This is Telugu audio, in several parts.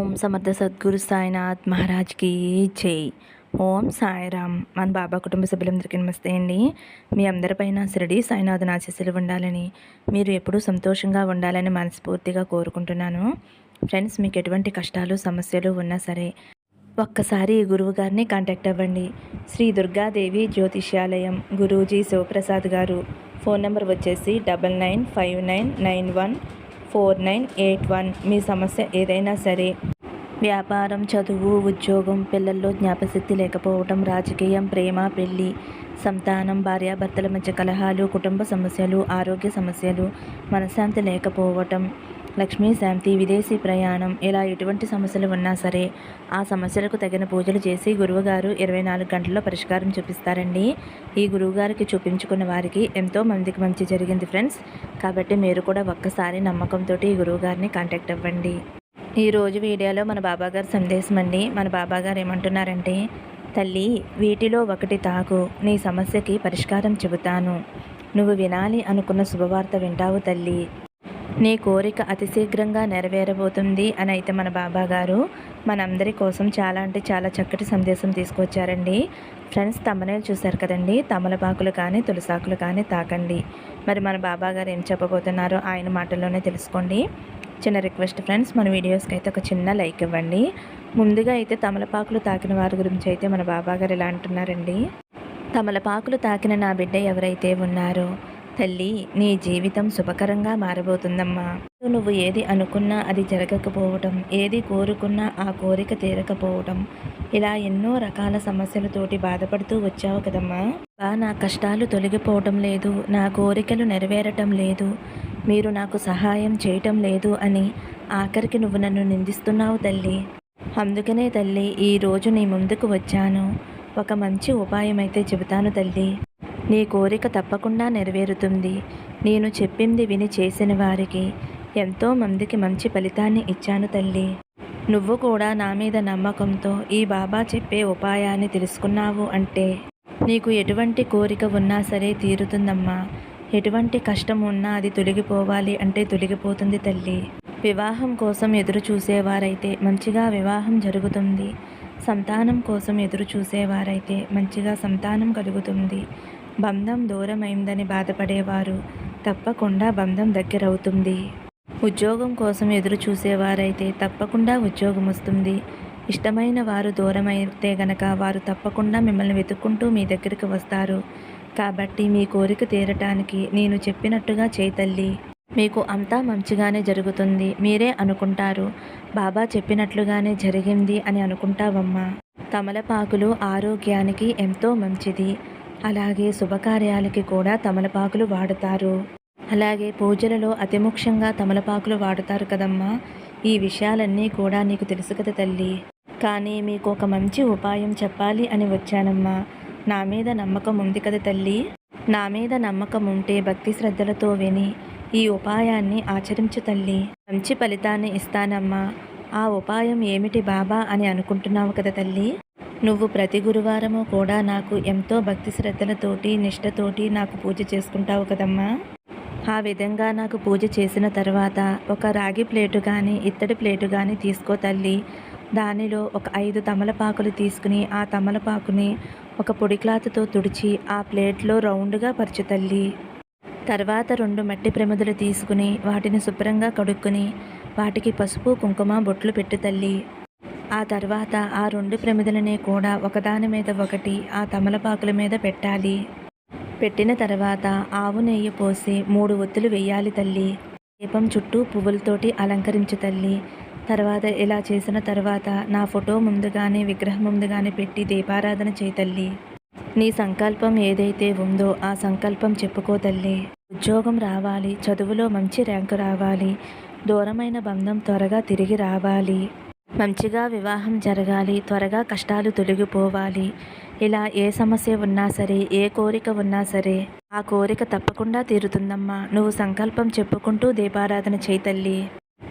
ఓం సమర్థ సద్గురు సాయినాథ్ మహారాజ్కి జై. ఓం సాయిరామ్. మన బాబా కుటుంబ సభ్యులందరికీ నమస్తే అండి. మీ అందరిపైన శిరడి సాయినాథ్ ఆశీస్సులు ఉండాలని మీరు ఎప్పుడూ సంతోషంగా ఉండాలని మనస్ఫూర్తిగా కోరుకుంటున్నాను. ఫ్రెండ్స్ మీకు ఎటువంటి కష్టాలు సమస్యలు ఉన్నా సరే ఒక్కసారి గురువు గారిని కాంటాక్ట్ అవ్వండి. శ్రీ దుర్గాదేవి జ్యోతిష్యాలయం గురూజీ శివప్రసాద్ గారు. ఫోన్ నెంబర్ వచ్చేసి double nine five nine nine one four nine eight one మీ సమస్య ఏదైనా సరే. వ్యాపారం చదువు ఉద్యోగం పిల్లల్లో జ్ఞాపశక్తి లేకపోవటం రాజకీయం ప్రేమ పెళ్ళి సంతానం భార్యాభర్తల మధ్య కలహాలు కుటుంబ సమస్యలు ఆరోగ్య సమస్యలు మనశ్శాంతి లేకపోవటం లక్ష్మీ శాంతి విదేశీ ప్రయాణం ఇలా ఎటువంటి సమస్యలు ఉన్నా సరే ఆ సమస్యలకు తగిన పూజలు చేసి గురువుగారు ఇరవై నాలుగు గంటల్లో పరిష్కారం చూపిస్తారండి. ఈ గురువుగారికి చూపించుకున్న వారికి ఎంతో మందికి మంచి జరిగింది ఫ్రెండ్స్. కాబట్టి మీరు కూడా ఒక్కసారి నమ్మకంతో ఈ గురువుగారిని కాంటాక్ట్ అవ్వండి. ఈరోజు వీడియోలో మన బాబాగారు సందేశం అండి. మన బాబాగారు ఏమంటున్నారంటే తల్లి వీటిలో ఒకటి తాకు నీ సమస్యకి పరిష్కారం చెబుతాను. నువ్వు వినాలి అనుకున్న శుభవార్త వింటావు తల్లి. నీ కోరిక అతి శీఘ్రంగా నెరవేరబోతుంది అని అయితే మన బాబా గారు మనందరి కోసం చాలా అంటే చాలా చక్కటి సందేశం తీసుకొచ్చారండి. ఫ్రెండ్స్ తమ్మనేలు చూశారు కదండి? తమలపాకులు కానీ తులసాకులు కానీ తాకండి. మరి మన బాబా గారు ఏం చెప్పబోతున్నారో ఆయన మాటల్లోనే తెలుసుకోండి. చిన్న రిక్వెస్ట్ ఫ్రెండ్స్ మన వీడియోస్కి అయితే ఒక చిన్న లైక్ ఇవ్వండి. ముందుగా అయితే తమలపాకులు తాకిన వారి గురించి అయితే మన బాబా గారు ఇలా అంటున్నారండి? తమలపాకులు తాకిన నా బిడ్డ ఎవరైతే ఉన్నారో తల్లి నీ జీవితం శుభకరంగా మారబోతుందమ్మా. నువ్వు ఏది అనుకున్నా అది జరగకపోవటం ఏది కోరుకున్నా ఆ కోరిక తీరకపోవటం. ఇలా ఎన్నో రకాల సమస్యలతోటి బాధపడుతూ వచ్చావు కదమ్మా. బా నా కష్టాలు తొలగిపోవటం లేదు నా కోరికలు నెరవేరటం లేదు మీరు నాకు సహాయం చేయటం లేదు అని ఆఖరికి నువ్వు నన్ను నిందిస్తున్నావు తల్లి. అందుకనే తల్లి ఈరోజు నీ ముందుకు వచ్చాను. ఒక మంచి ఉపాయం అయితే చెబుతాను తల్లి. నీ కోరిక తప్పకుండా నెరవేరుతుంది. నేను చెప్పింది విని చేసిన వారికి ఎంతో మందికి మంచి ఫలితాన్ని ఇచ్చాను తల్లి. నువ్వు కూడా నా మీద నమ్మకంతో ఈ బాబా చెప్పే ఉపాయాన్ని తెలుసుకున్నావు అంటే నీకు ఎటువంటి కోరిక ఉన్నా సరే తీరుతుందమ్మా. ఎటువంటి కష్టం ఉన్నా అది తొలగిపోవాలి అంటే తొలగిపోతుంది తల్లి. వివాహం కోసం ఎదురు చూసేవారైతే మంచిగా వివాహం జరుగుతుంది. సంతానం కోసం ఎదురు చూసేవారైతే మంచిగా సంతానం కలుగుతుంది. బంధం దూరమైందని బాధపడేవారు. తప్పకుండా బంధం దగ్గరవుతుంది. ఉద్యోగం కోసం ఎదురు చూసేవారైతే తప్పకుండా ఉద్యోగం వస్తుంది. ఇష్టమైన వారు దూరమైతే గనక వారు తప్పకుండా మిమ్మల్ని వెతుక్కుంటూ మీ దగ్గరికి వస్తారు. కాబట్టి మీ కోరిక తీరటానికి నేను చెప్పినట్టుగా చేతల్లి మీకు అంతా మంచిగానే జరుగుతుంది. మీరే అనుకుంటారు. బాబా చెప్పినట్లుగానే జరిగింది అని అనుకుంటావమ్మా. తమలపాకులు ఆరోగ్యానికి ఎంతో మంచిది. అలాగే శుభకార్యాలకి కూడా తమలపాకులు వాడుతారు. అలాగే పూజలలో అతి ముఖ్యంగా తమలపాకులు వాడుతారు కదమ్మా. ఈ విషయాలన్నీ కూడా నీకు తెలుసు కదా తల్లి. కానీ మీకు ఒక మంచి ఉపాయం చెప్పాలి అని వచ్చానమ్మా. నా మీద నమ్మకం ఉంది కదా తల్లి. నా మీద నమ్మకం ఉంటే భక్తి శ్రద్ధలతో విని ఈ ఉపాయాన్ని ఆచరించు తల్లి. మంచి ఫలితాన్ని ఇస్తానమ్మా. ఆ ఉపాయం ఏమిటి బాబా అని అనుకుంటున్నావు కదా తల్లి? నువ్వు ప్రతి గురువారము కూడా నాకు ఎంతో భక్తి శ్రద్ధలతోటి నిష్టతోటి నాకు పూజ చేసుకుంటావు కదమ్మా. ఆ విధంగా నాకు పూజ చేసిన తర్వాత ఒక రాగి ప్లేటు కానీ ఇత్తడి ప్లేటు కానీ తీసుకో తల్లి. దానిలో ఒక ఐదు తమలపాకులు తీసుకుని ఆ తమలపాకుని ఒక పొడి క్లాత్తో తుడిచి ఆ ప్లేట్లో రౌండ్గా పరచు తల్లి. తర్వాత రెండు మట్టి ప్రమిదలు తీసుకుని వాటిని శుభ్రంగా కడుక్కుని వాటికి పసుపు కుంకుమ బొట్లు పెట్టు తల్లి. ఆ తర్వాత ఆ రెండు ప్రమిదలని కూడా ఒకదాని మీద ఒకటి ఆ తమలపాకుల మీద పెట్టాలి. పెట్టిన తర్వాత ఆవు నెయ్యి పోసి మూడు ఒత్తులు వేయాలి తల్లి. దీపం చుట్టూ పువ్వులతోటి అలంకరించు తల్లి. తర్వాత ఇలా చేసిన తర్వాత నా ఫోటో ముందుగానే విగ్రహం ముందుగానే పెట్టి దీపారాధన చేయి తల్లి. నీ సంకల్పం ఏదైతే ఉందో ఆ సంకల్పం చెప్పుకో తల్లి. ఉద్యోగం రావాలి చదువులో మంచి ర్యాంకు రావాలి దూరమైన బంధం త్వరగా తిరిగి రావాలి. మంచిగా వివాహం జరగాలి త్వరగా కష్టాలు తొలగిపోవాలి. ఇలా ఏ సమస్య ఉన్నా సరే ఏ కోరిక ఉన్నా సరే ఆ కోరిక తప్పకుండా తీరుతుందమ్మా. నువ్వు సంకల్పం చెప్పుకుంటూ దీపారాధన చేయి తల్లి.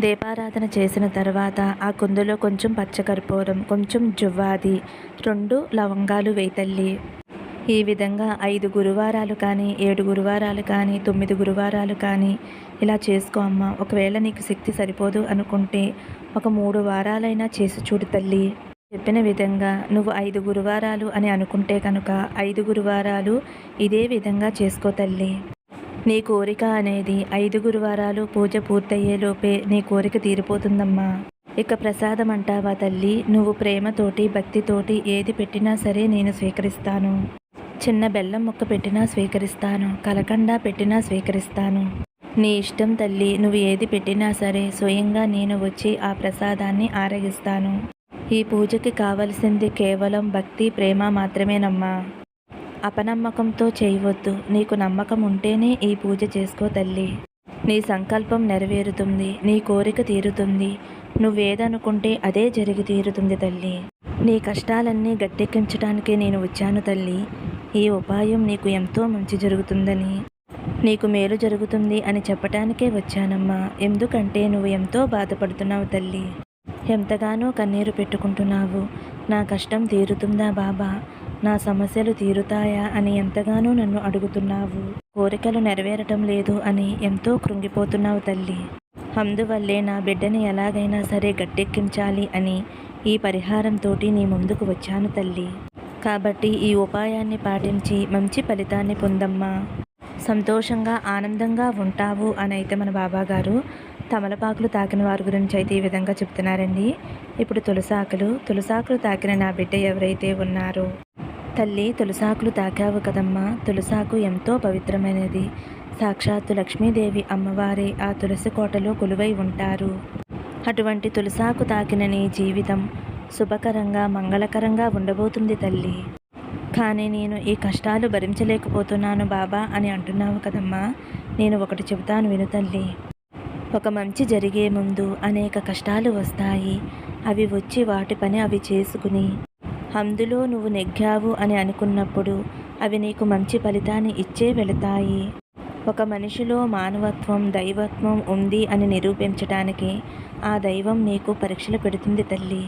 దీపారాధన చేసిన తర్వాత ఆ కుందులో కొంచెం పచ్చకర్పూరం కొంచెం జువ్వాది రెండు లవంగాలు వేయి తల్లి. ఈ విధంగా ఐదు గురువారాలు కానీ ఏడు గురువారాలు కానీ తొమ్మిది గురువారాలు కానీ ఇలా చేసుకో అమ్మ. ఒకవేళ నీకు శక్తి సరిపోదు అనుకుంటే ఒక మూడు వారాలైనా చేసి చూడు తల్లి. చెప్పిన విధంగా నువ్వు ఐదు గురువారాలు అని అనుకుంటే కనుక ఐదు గురువారాలు ఇదే విధంగా చేసుకో తల్లి. నీ కోరిక అనేది ఐదు గురువారాలు పూజ పూర్తయ్యేలోపే నీ కోరిక తీరిపోతుందమ్మా. ఇక ప్రసాదం అంటావా తల్లి? నువ్వు ప్రేమతోటి భక్తితోటి ఏది పెట్టినా సరే నేను స్వీకరిస్తాను. చిన్న బెల్లం ముక్క పెట్టినా స్వీకరిస్తాను కలకండా పెట్టినా స్వీకరిస్తాను. నీ ఇష్టం తల్లి నువ్వు ఏది పెట్టినా సరే స్వయంగా నేను వచ్చి ఆ ప్రసాదాన్ని ఆరగిస్తాను. ఈ పూజకి కావలసింది కేవలం భక్తి ప్రేమ మాత్రమేనమ్మా. అపనమ్మకంతో చేయవద్దు నీకు నమ్మకం ఉంటేనే ఈ పూజ చేసుకో తల్లి. నీ సంకల్పం నెరవేరుతుంది నీ కోరిక తీరుతుంది నువ్వేదనుకుంటే అదే జరిగి తీరుతుంది తల్లి. నీ కష్టాలన్నీ గట్టెక్కించడానికి నేను వచ్చాను తల్లి. ఈ ఉపాయం నీకు ఎంతో మంచి జరుగుతుందని నీకు మేలు జరుగుతుంది అని చెప్పటానికే వచ్చానమ్మా. ఎందుకంటే నువ్వు ఎంతో బాధపడుతున్నావు తల్లి. ఎంతగానో కన్నీరు పెట్టుకుంటున్నావు. నా కష్టం తీరుతుందా బాబా? నా సమస్యలు తీరుతాయా అని ఎంతగానో నన్ను అడుగుతున్నావు. కోరికలు నెరవేరటం లేదు అని ఎంతో కృంగిపోతున్నావు తల్లి. అందువల్లే నా బిడ్డని ఎలాగైనా సరే గట్టెక్కించాలి అని ఈ పరిహారంతో నీ ముందుకు వచ్చాను తల్లి. కాబట్టి ఈ ఉపాయాన్ని పాటించి మంచి ఫలితాన్ని పొందమ్మా. సంతోషంగా ఆనందంగా ఉంటావు అని అయితే మన బాబాగారు తమలపాకులు తాకిన వారి గురించి అయితే ఈ విధంగా చెప్తున్నారండి. ఇప్పుడు తులసాకులు తులసాకులు తాకిన నా బిడ్డ ఎవరైతే ఉన్నారో తల్లి తులసాకులు తాకావు కదమ్మా. తులసాకు ఎంతో పవిత్రమైనది. సాక్షాత్తు లక్ష్మీదేవి అమ్మవారే ఆ తులసి కోటలో కొలువై ఉంటారు. అటువంటి తులసాకు తాకిన నీ జీవితం శుభకరంగా మంగళకరంగా ఉండబోతుంది తల్లి. కానీ నేను ఈ కష్టాలు భరించలేకపోతున్నాను బాబా అని అంటున్నావు కదమ్మా. నేను ఒకటి చెబుతాను విను తల్లి. ఒక మంచి జరిగే ముందు అనేక కష్టాలు వస్తాయి. అవి వచ్చి వాటి పని అవి చేసుకుని అందులో నువ్వు నెగ్గావు అని అనుకున్నప్పుడు అవి నీకు మంచి ఫలితాన్ని ఇచ్చే వెళతాయి. ఒక మనిషిలో మానవత్వం దైవత్వం ఉంది అని నిరూపించటానికి ఆ దైవం నీకు పరీక్షలు పెడుతుంది తల్లి.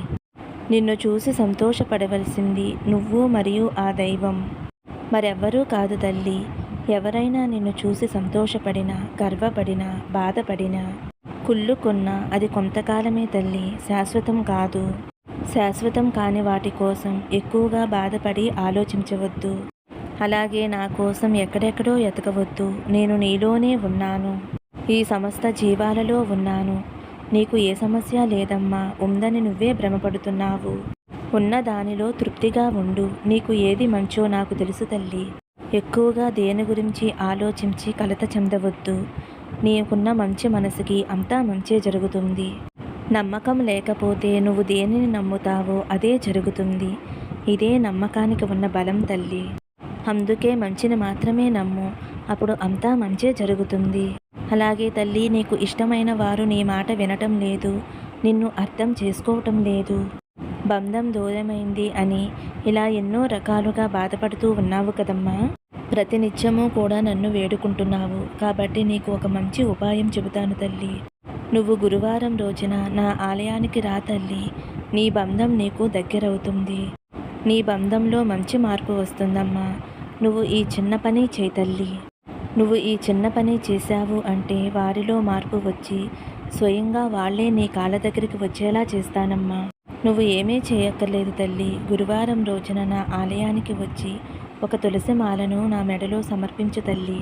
నిన్ను చూసి సంతోషపడవలసింది నువ్వు మరియు ఆ దైవం. మరెవ్వరూ కాదు తల్లి. ఎవరైనా నిన్ను చూసి సంతోషపడినా గర్వపడినా బాధపడినా కుళ్ళుకున్నా అది కొంతకాలమే తల్లి. శాశ్వతం కాదు. శాశ్వతం కాని వాటి కోసం ఎక్కువగా బాధపడి ఆలోచించవద్దు. అలాగే నా కోసం ఎక్కడెక్కడో ఎతకవద్దు. నేను నీలోనే ఉన్నాను. ఈ సమస్త జీవాలలో ఉన్నాను. నీకు ఏ సమస్య లేదమ్మా ఉందని నువ్వే భ్రమపడుతున్నావు. ఉన్న దానిలో తృప్తిగా ఉండు నీకు ఏది మంచో నాకు తెలుసు తల్లి. ఎక్కువగా దేని గురించి ఆలోచించి కలత చెందవద్దు. నీకున్న మంచి మనసుకి అంతా మంచే జరుగుతుంది. నమ్మకం లేకపోతే నువ్వు దేనిని నమ్ముతావో అదే జరుగుతుంది. ఇదే నమ్మకానికి ఉన్న బలం తల్లి. అందుకే మంచిని మాత్రమే నమ్ము అప్పుడు అంతా మంచే జరుగుతుంది. అలాగే తల్లి నీకు ఇష్టమైన వారు నీ మాట వినటం లేదు. నిన్ను అర్థం చేసుకోవటం లేదు. బంధం దూరమైంది అని ఇలా ఎన్నో రకాలుగా బాధపడుతూ ఉన్నావు కదమ్మా. ప్రతినిత్యము కూడా నన్ను వేడుకుంటున్నావు. కాబట్టి నీకు ఒక మంచి ఉపాయం చెబుతాను తల్లి. నువ్వు గురువారం రోజున నా ఆలయానికి రా తల్లి. నీ బంధం నీకు దగ్గరవుతుంది. నీ బంధంలో మంచి మార్పు వస్తుందమ్మా. నువ్వు ఈ చిన్న పని చేయి తల్లి. నువ్వు ఈ చిన్న పని చేశావు అంటే వారిలో మార్పు వచ్చి స్వయంగా వాళ్ళే నీ కాళ్ళ దగ్గరికి వచ్చేలా చేస్తానమ్మా. నువ్వు ఏమీ చేయక్కర్లేదు తల్లి. గురువారం రోజున నా ఆలయానికి వచ్చి ఒక తులసి మాలను నా మెడలో సమర్పించు తల్లి.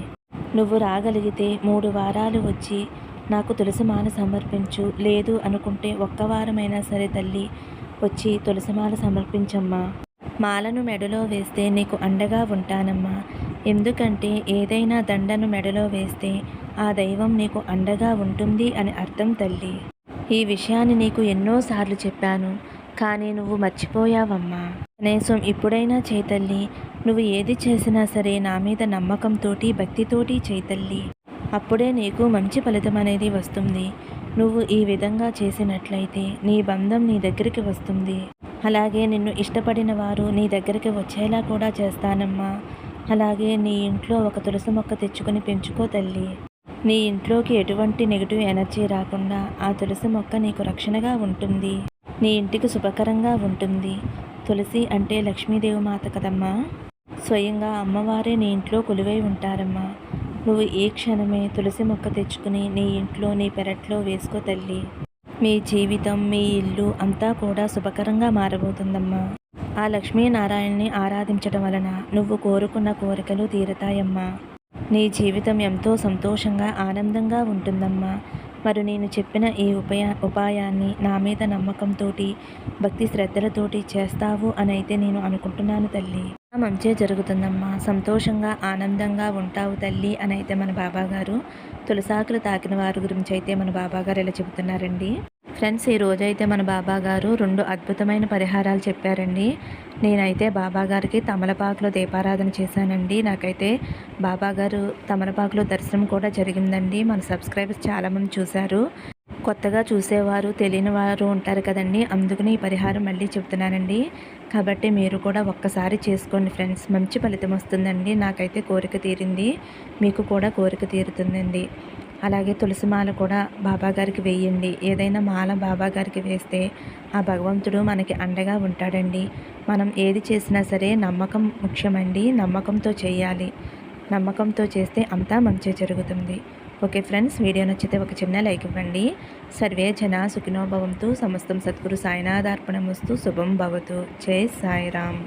నువ్వు రాగలిగితే మూడు వారాలు వచ్చి నాకు తులసి మాల సమర్పించు. లేదు అనుకుంటే ఒక్క వారమైనా సరే తల్లి వచ్చి తులసిమాల సమర్పించమ్మా. మాలను మెడలో వేస్తే నీకు అండగా ఉంటానమ్మా. ఎందుకంటే ఏదైనా దండను మెడలో వేస్తే ఆ దైవం నీకు అండగా ఉంటుంది అని అర్థం తల్లి. ఈ విషయాన్ని నీకు ఎన్నోసార్లు చెప్పాను కానీ నువ్వు మర్చిపోయావమ్మా. కనీసం ఇప్పుడైనా చేతల్లి నువ్వు ఏది చేసినా సరే నా మీద నమ్మకంతోటి భక్తితోటి చేతల్లి అప్పుడే నీకు మంచి ఫలితం అనేది వస్తుంది. నువ్వు ఈ విధంగా చేసినట్లయితే నీ బంధం నీ దగ్గరికి వస్తుంది. అలాగే నిన్ను ఇష్టపడిన వారు నీ దగ్గరికి వచ్చేలా కూడా చేస్తానమ్మా. అలాగే నీ ఇంట్లో ఒక తులసి మొక్క తెచ్చుకొని పెంచుకో తల్లి. నీ ఇంట్లోకి ఎటువంటి నెగిటివ్ ఎనర్జీ రాకుండా ఆ తులసి మొక్క నీకు రక్షణగా ఉంటుంది. నీ ఇంటికి శుభకరంగా ఉంటుంది. తులసి అంటే లక్ష్మీదేవి మాత కదమ్మా. స్వయంగా అమ్మవారే నీ ఇంట్లో కొలువై ఉంటారమ్మా. నువ్వు ఏ క్షణమే తులసి మొక్క తెచ్చుకుని నీ ఇంట్లో నీ పెరట్లో వేసుకో తల్లి. మీ జీవితం మీ ఇల్లు అంతా కూడా శుభకరంగా మారబోతుందమ్మా. ఆ లక్ష్మీనారాయణని ఆరాధించటం వలన నువ్వు కోరుకున్న కోరికలు తీరతాయమ్మా. నీ జీవితం ఎంతో సంతోషంగా ఆనందంగా ఉంటుందమ్మా. మరి నేను చెప్పిన ఈ ఉపయా ఉపాయాన్ని నా మీద నమ్మకంతో భక్తి శ్రద్ధలతోటి చేస్తావు అని అయితే నేను అనుకుంటున్నాను తల్లి. మంచే జరుగుతుందమ్మా. సంతోషంగా ఆనందంగా ఉంటావు తల్లి అని అయితే మన బాబాగారు తులసాకులు తాకిన వారి గురించి అయితే మన బాబాగారు ఇలా చెబుతున్నారండి. ఫ్రెండ్స్ ఈ రోజైతే మన బాబాగారు రెండు అద్భుతమైన పరిహారాలు చెప్పారండి. నేనైతే బాబాగారికి తమలపాకులో దీపారాధన చేశానండి. నాకైతే బాబాగారు తమలపాకులో దర్శనం కూడా జరిగిందండి. మన సబ్స్క్రైబర్స్ చాలామంది చూశారు. కొత్తగా చూసేవారు తెలియని వారు ఉంటారు కదండి. అందుకని ఈ పరిహారం మళ్ళీ చెప్తున్నానండి కాబట్టి మీరు కూడా ఒక్కసారి చేసుకోండి ఫ్రెండ్స్. మంచి ఫలితం వస్తుందండి. నాకైతే కోరిక తీరింది. మీకు కూడా కోరిక తీరుతుందండి. అలాగే తులసి మాల కూడా బాబాగారికి వేయండి. ఏదైనా మాల బాబాగారికి వేస్తే ఆ భగవంతుడు మనకి అండగా ఉంటాడండి. మనం ఏది చేసినా సరే నమ్మకం ముఖ్యమండి. నమ్మకంతో చేయాలి. నమ్మకంతో చేస్తే అంతా మంచి జరుగుతుంది. ఓకే ఫ్రెండ్స్ వీడియో నచ్చితే ఒక చిన్న లైక్ ఇవ్వండి. సర్వే జన సుఖినోభవంతు సమస్తం సద్గురు సాయినాథార్పణమస్తు శుభం భవతు. జై సాయిరామ్.